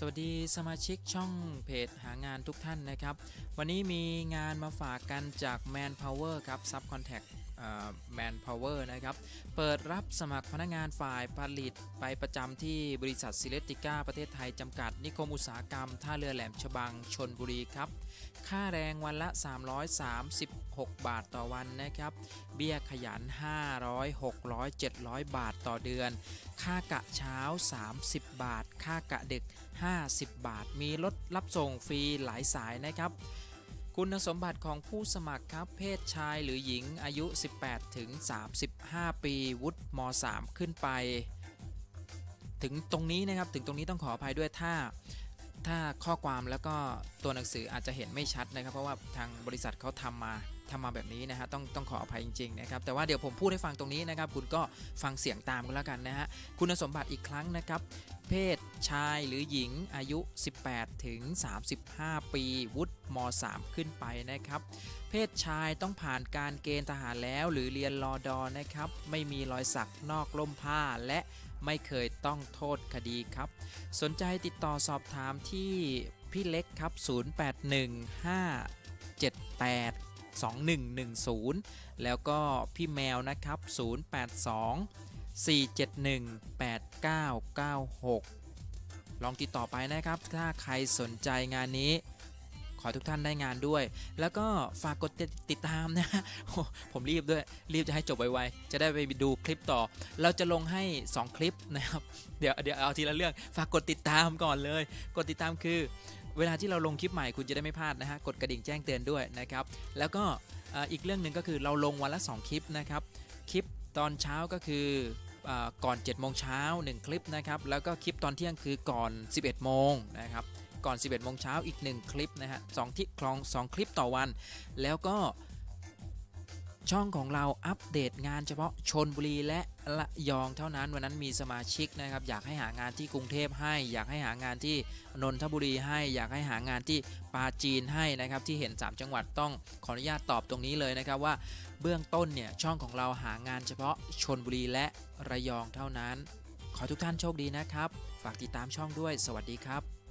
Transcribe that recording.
สวัสดีสมาชิกช่องเพจหางานทุกท่านนะครับ วันนี้มีงานมาฝากกันจาก Manpower ครับ Subcontract เอ่อ Manpower นะครับ เปิดรับสมัครพนักงานฝ่ายผลิตไปประจำที่บริษัทซิเลติก้าประเทศไทย จำกัด นิคมอุตสาหกรรม ท่าเรือแหลมฉบังชนบุรีครับ ค่าแรงวันละ 336 บาทต่อวันนะครับ เบี้ยขยัน 500 600 700 บาทต่อเดือน ค่ากะเช้า 30 บาท ค่ากะดึก50 บาท มีรถรับส่งฟรีหลายสายนะครับ คุณสมบัติของผู้สมัครครับ เพศชายหรือหญิงอายุ 18 ถึง 35 ปี วุฒิม .3 ขึ้นไป ถึงตรงนี้นะครับ ถึงตรงนี้ต้องขออภัยด้วยถ้าถ้าข้อความแล้วก็ตัวหนังสืออาจจะเห็นไม่ชัดนะครับ เพราะว่าทางบริษัทเขาทำมาทำมาแบบนี้นะฮะต้องต้องขออภัยจริงๆนะครับแต่ว่าเดี๋ยวผมพูดให้ฟังตรงนี้นะครับ คุณก็ฟังเสียงตามกันแล้วกันนะฮะคุณสมบัติอีกครั้งนะครับ เพศชายหรือหญิงอายุ 18 ถึง 35 ปี วุฒิม .3 ขึ้นไปนะครับ เพศชายต้องผ่านการเกณฑ์ทหารแล้วหรือเรียนรอดอนะครับ ไม่มีรอยสักนอกล่มผ้าและไม่เคยต้องโทษคดีครับ สนใจติดต่อสอบถามที่พี่เล็กครับ 0815782110 แล้วก็พี่แมวนะครับ 082 4718996 ลองติดต่อไปนะครับ ถ้าใครสนใจงานนี้ ขอทุกท่านได้งานด้วย แล้วก็ฝากกดติดตามนะผมรีบด้วย รีบจะให้จบไวๆ จะได้ไปดูคลิปต่อ เราจะลงให้ 2 คลิปนะครับ เดี๋ยวเดี๋ยวเอาทีละเรื่อง ฝากกดติดตามก่อนเลย กดติดตามคือ เวลาที่เราลงคลิปใหม่คุณจะได้ไม่พลาดนะฮะ กดกระดิ่งแจ้งเตือนด้วยนะครับ แล้วก็อีกเรื่องหนึ่งก็คือเราลงวันละ 2 คลิปนะครับ คลิปตอนเช้าก็คือ ก่อน7โมงเช้า1คลิปนะครับแล้วก็คลิปตอนเที่ยงคือก่อน 11โมงนะครับก่อน 11โมงเช้าอีก 1 คลิปนะฮะสองที่คลอง 2 คลิปต่อวัน แล้วก็ ช่องของเราอัปเดตงานเฉพาะชนบุรีและระยองเท่านั้นวันนั้นมีสมาชิกนะครับ อยากให้หางานที่กรุงเทพให้ อยากให้หางานที่นนทบุรีให้ อยากให้หางานที่ปาจีนให้นะครับ ที่เห็น 3 จังหวัดต้องขออนุญาตตอบตรงนี้เลยนะครับว่าเบื้องต้นเนี่ยช่องของเราหางานเฉพาะชนบุรีและระยองเท่านั้น ขอทุกท่านโชคดีนะครับ ฝากติดตามช่องด้วย สวัสดีครับ